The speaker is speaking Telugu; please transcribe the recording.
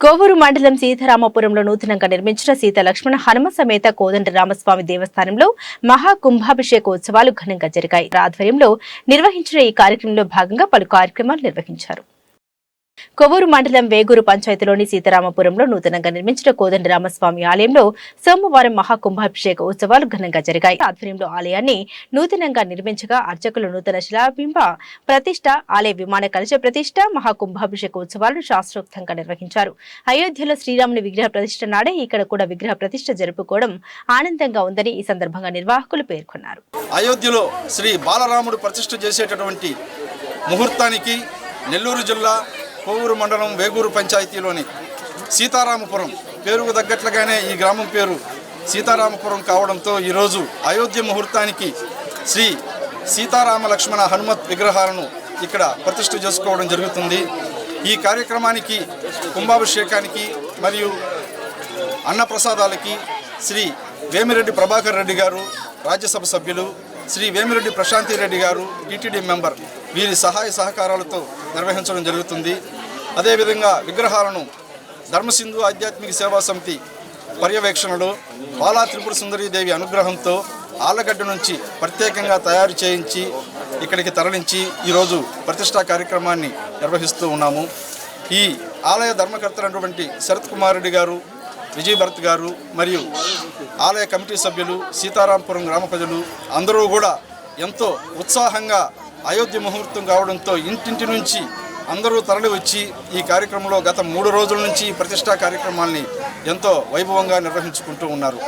కోవూరు మండలం సీతారామపురంలో నూతనంగా నిర్మించిన సీత లక్ష్మణ హనుమ సమేత కోదండ రామస్వామి దేవస్థానంలో మహా కుంభాభిషేక ఉత్సవాలు ఘనంగా జరిగాయి. ఆధ్వర్యంలో నిర్వహించిన ఈ కార్యక్రమంలో భాగంగా పలు కార్యక్రమాలు నిర్వహించారు. కొవ్వూరు మండలం వేగూరు పంచాయతీలోని సీతారామపురంలో నూతనంగా నిర్మించిన కోదండ రామస్వామి ఆలయంలో సోమవారం మహాకుంభాభిషేక ఉత్సవాలు ఘనంగా జరిగాయి. ఆధ్వర్యంలో ఆలయాన్ని నూతనంగా నిర్మించగా అర్చకులు నూతన శిలాబింబ ప్రతిష్ట ఆలయ విమాన కలశ ప్రతిష్ట మహాకుంభాభిషేక ఉత్సవాలను శాస్త్రోక్తంగా నిర్వహించారు. అయోధ్యలో శ్రీరాముని విగ్రహ ప్రతిష్ట నాడే ఇక్కడ కూడా విగ్రహ ప్రతిష్ట జరుపుకోవడం ఆనందంగా ఉందని ఈ సందర్భంగా నిర్వాహకులు పేర్కొన్నారు. అయోధ్యలో శ్రీ బాలరాముడు ప్రతిష్ట చేసేటటువంటి ముహూర్తానికి నెల్లూరు జిల్లా కోవూరు మండలం వేగూరు పంచాయతీలోని సీతారామపురం. పేరుకు తగ్గట్లుగానే ఈ గ్రామం పేరు సీతారామపురం కావడంతో ఈరోజు అయోధ్య ముహూర్తానికి శ్రీ సీతారామ లక్ష్మణ హనుమత్ విగ్రహాలను ఇక్కడ ప్రతిష్ఠ చేసుకోవడం జరుగుతుంది. ఈ కార్యక్రమానికి కుంభాభిషేకానికి మరియు అన్నప్రసాదాలకి శ్రీ వేమిరెడ్డి ప్రభాకర్ రెడ్డి గారు రాజ్యసభ సభ్యులు శ్రీ వేమిరెడ్డి ప్రశాంతి రెడ్డి గారు టీటీడీ మెంబర్ వీరి సహాయ సహకారాలతో నిర్వహించడం జరుగుతుంది. అదేవిధంగా విగ్రహాలను ధర్మసింధు ఆధ్యాత్మిక సేవా సమితి పర్యవేక్షణలో బాలా త్రిపుర సుందరీదేవి అనుగ్రహంతో ఆలగడ్డ నుంచి ప్రత్యేకంగా తయారు చేయించి ఇక్కడికి తరలించి ఈరోజు ప్రతిష్టా కార్యక్రమాన్ని నిర్వహిస్తూ ఉన్నాము. ఈ ఆలయ ధర్మకర్తలైనటువంటి శరత్ కుమారుడి గారు విజయ్ భరత్ గారు మరియు ఆలయ కమిటీ సభ్యులు సీతారాంపురం గ్రామ ప్రజలు అందరూ కూడా ఎంతో ఉత్సాహంగా అయోధ్య ముహూర్తం కావడంతో ఇంటింటి నుంచి అందరూ తరలి వచ్చి ఈ కార్యక్రమంలో గత మూడు రోజుల నుంచి ప్రతిష్టా కార్యక్రమాల్ని ఎంతో వైభవంగా నిర్వహించుకుంటూ ఉన్నారు.